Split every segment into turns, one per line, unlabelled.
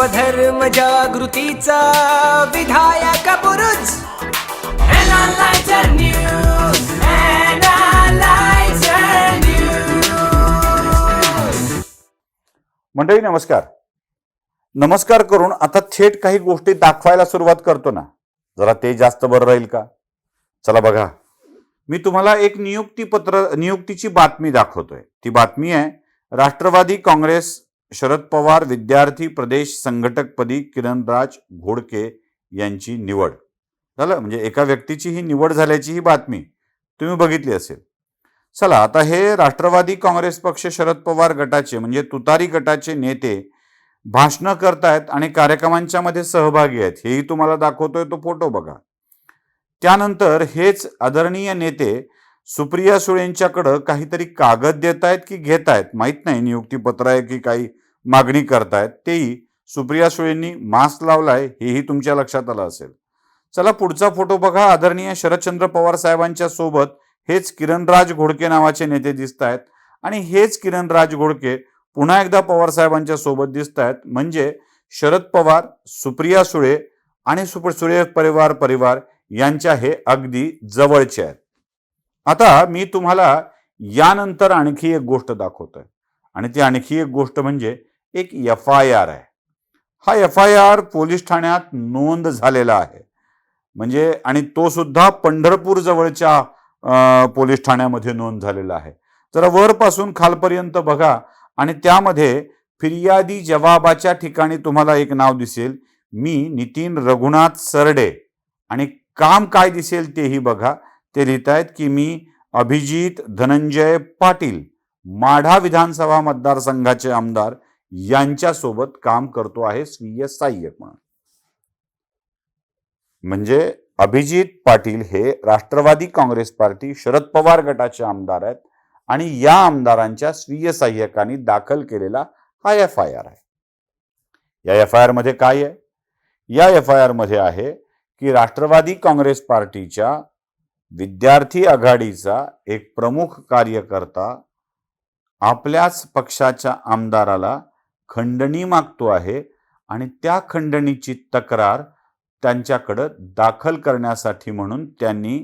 स्वधर्म जागृतीचा विधायक News.
मंडळी नमस्कार. नमस्कार करून आता थेट काही गोष्टी दाखवायला सुरुवात करतो ना. जरा ते जास्त बरं राहील का? चला बघा. मी तुम्हाला एक नियुक्ती पत्र नियुक्तीची बातमी दाखवतोय. ती बातमी आहे राष्ट्रवादी काँग्रेस शरद पवार विद्यार्थी प्रदेश संघटकपदी किरणराज घोडके यांची निवड. झालं? म्हणजे एका व्यक्तीची ही निवड झाल्याची ही बातमी तुम्ही बघितली असेल. चला आता हे राष्ट्रवादी काँग्रेस पक्ष शरद पवार गटाचे म्हणजे तुतारी गटाचे नेते भाषणं करतायत आणि कार्यक्रमांच्या मध्ये सहभागी आहेत. हेही तुम्हाला दाखवतोय तो फोटो बघा. त्यानंतर हेच आदरणीय नेते सुप्रिया सुळेंच्याकडं काहीतरी कागद देत आहेत की घेत आहेत माहीत नाही. नियुक्तीपत्र आहे की काही मागणी करतायत. तेही सुप्रिया सुळेंनी मास्क लावलाय हेही तुमच्या लक्षात आलं असेल. चला पुढचा फोटो बघा. आदरणीय शरदचंद्र पवार साहेबांच्या सोबत हेच किरणराज घोडके नावाचे नेते दिसत आहेत आणि हेच किरणराज घोडके पुन्हा एकदा पवार साहेबांच्या सोबत दिसत आहेत म्हणजे शरद पवार सुप्रिया सुळे आणि सुप सुळे परिवार परिवार यांच्या हे अगदी जवळचे आहेत. आता मी तुम्हाला यानंतर आणखी एक गोष्ट दाखवतोय. आणि ती आणखी एक गोष्ट म्हणजे एक एफ आय आर आहे. हा एफ आय आर पोलीस ठाण्यात नोंद झालेला आहे. म्हणजे आणि तो सुद्धा पंढरपूर जवळच्या पोलीस ठाण्यामध्ये नोंद झालेला आहे. जरा वरपासून खालपर्यंत बघा आणि त्यामध्ये फिर्यादी जवाबाच्या ठिकाणी तुम्हाला एक नाव दिसेल. मी नितीन रघुनाथ सरडे. आणि काम काय दिसेल तेही बघा. ते लिहित आहेत की मी अभिजित धनंजय पाटील माढा विधानसभा मतदारसंघाचे आमदार. यांच्यासोबत काम करतो आहे स्वीय सहाय्यक म्हणून. म्हणजे अभिजित पाटील हे राष्ट्रवादी काँग्रेस पार्टी शरद पवार गटाचे आमदार आहेत आणि या आमदारांच्या स्वीय सहाय्यकांनी दाखल केलेला हा एफ आय आर आहे. या एफ आय आरमध्ये काय आहे? या एफ आय आरमध्ये आहे की राष्ट्रवादी काँग्रेस पार्टीच्या विद्यार्थी आघाडीचा एक प्रमुख कार्यकर्ता आपल्याच पक्षाच्या आमदाराला खंडणी मागतो आहे आणि त्या खंडणीची तक्रार त्यांच्याकडं दाखल करण्यासाठी म्हणून त्यांनी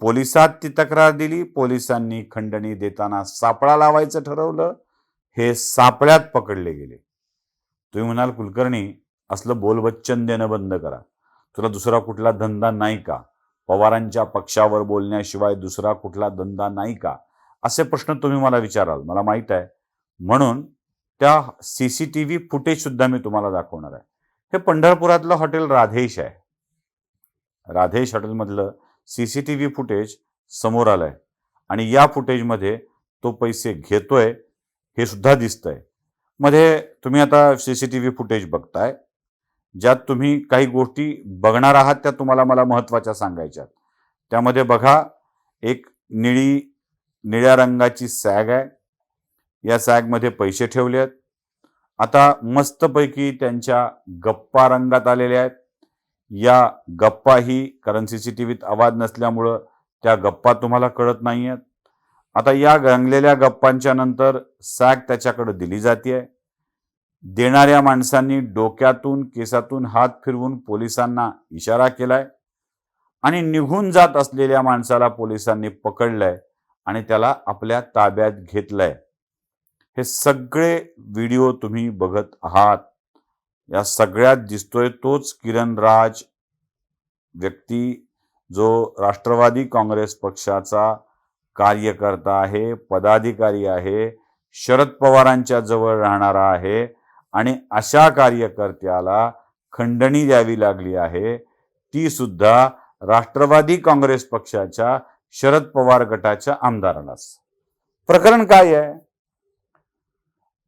पोलिसात ती तक्रार दिली. पोलिसांनी खंडणी देताना सापळा लावायचं ठरवलं. हे सापळ्यात पकडले गेले. तुम्ही म्हणाल कुलकर्णी असलं बोलबच्चन देणं बंद करा. तुला दुसरा कुठला धंदा नाही का? पवारांच्या पक्षावर बोलण्याशिवाय दुसरा कुठला धंदा नाही का? असे प्रश्न तुम्ही मला विचाराल. मला माहीत आहे. म्हणून त्या C C T V footage सुद्धा मी तुम्हाला दाखवणार आहे. हे पंढरपुरातलं हॉटेल राधेश आहे. Radhesh हॉटेलमधलं C C T V footage समोर आलंय. आणि या फुटेजमध्ये तो पैसे घेतोय हे सुद्धा दिसतंय. मध्ये तुम्ही आता C C T V footage बघताय. ज्यात तुम्ही काही गोष्टी बघणार आहात त्या तुम्हाला मला महत्त्वाच्या सांगायच्यात. त्यामध्ये बघा एक निळी निळ्या रंगाची सॅग आहे. या सॅगमध्ये पैसे ठेवले आहेत. आता मस्तपैकी त्यांच्या गप्पा रंगात आलेल्या आहेत. या गप्पाही कारण सी सी टी व्हीत आवाज नसल्यामुळं त्या गप्पा तुम्हाला कळत नाही आहेत आता या रंगलेल्या गप्पांच्या नंतर सॅग त्याच्याकडे दिली जाते देणाऱ्या माणसांनी डोक्यातून केसातून हात फिरवून पोलिसांना इशारा केलाय. आणि निघून जात असलेल्या माणसाला पोलिसांनी पकडलंय आणि त्याला आपल्या ताब्यात घेतलंय. हे सगळे व्हिडिओ तुम्ही बघत आहात. या सगळ्यात दिसतोय तोच किरण राज व्यक्ती जो राष्ट्रवादी काँग्रेस पक्षाचा कार्यकर्ता आहे पदाधिकारी आहे शरद पवारांच्या जवळ राहणारा आहे आणि अशा कार्यकर्त्याला खंडणी द्यावी लागली आहे. ती सुद्धा राष्ट्रवादी काँग्रेस पक्षाच्या शरद पवार गटाच्या आमदारालाच. प्रकरण काय आहे?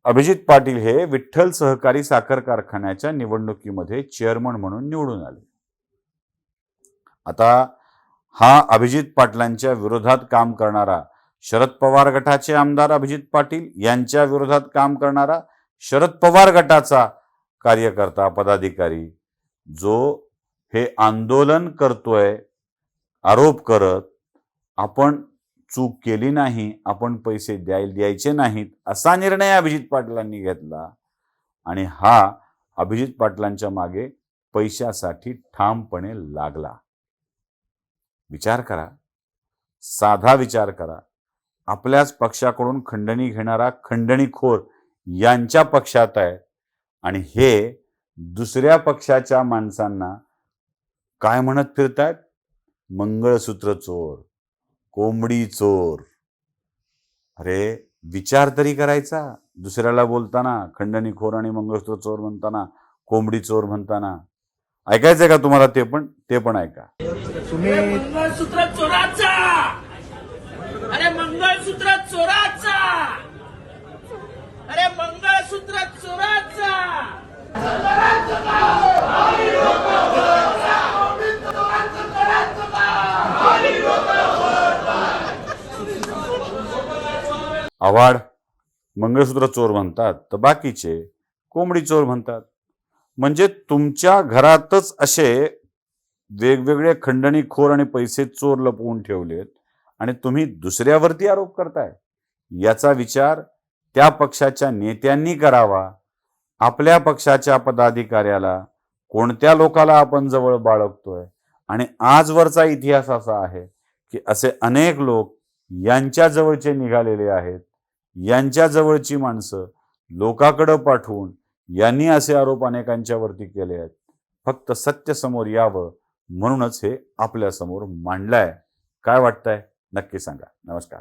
अभिजित पाटील हे विठ्ठल सहकारी साखर कारखान्याच्या निवडणुकीमध्ये चेअरमन म्हणून निवडून आले. आता हा अभिजित पाटलांच्या विरोधात काम करणारा शरद पवार गटाचे आमदार अभिजित पाटील यांच्या विरोधात काम करणारा शरद पवार गटाचा कार्यकर्ता पदाधिकारी जो हे आंदोलन करतोय आरोप करत आपण चूक केली नाही आपण पैसे द्याय द्यायचे नाहीत असा निर्णय अभिजित पाटलांनी घेतला. आणि हा अभिजित पाटलांच्या मागे पैशासाठी ठामपणे लागला. विचार करा. साधा विचार करा. आपल्याच पक्षाकडून खंडणी घेणारा खंडणीखोर यांच्या पक्षात आहे आणि हे दुसऱ्या पक्षाच्या माणसांना काय म्हणत फिरतायत? मंगळसूत्र चोर. कोंबडी चोर. अरे विचार तरी करायचा. दुसऱ्याला बोलताना खंडणीखोर आणि मंगळसूत्र चोर म्हणताना कोंबडी चोर म्हणताना. ऐकायचंय का तुम्हाला ते पण? ते पण ऐका.
तुम्ही
मंगळसूत्र चोराचा! अरे मंगळसूत्र चोराचा अरे मंगळसूत्र चोराचा
आवाड मंगळसूत्र चोर म्हणतात तर बाकीचे कोंबडी चोर म्हणतात. म्हणजे तुमच्या घरातच असे वेगवेगळे खंडणीखोर आणि पैसे चोर लपवून ठेवलेत आणि तुम्ही दुसऱ्यावरती आरोप करताय. याचा विचार त्या पक्षाच्या नेत्यांनी करावा. आपल्या पक्षाच्या पदाधिकाऱ्याला कोणत्या लोकाला आपण जवळ बाळगतोय? आणि आजवरचा इतिहास असा आहे की असे अनेक लोक यांच्या जवळचे निघालेले आहेत. यांच्या जवळची माणसं लोकाकडं पाठवून यांनी असे आरोप अनेकांच्यावरती केले आहेत. फक्त सत्य समोर यावं म्हणूनच हे आपल्यासमोर मांडलंय. काय वाटतंय? नक्की सांगा. नमस्कार.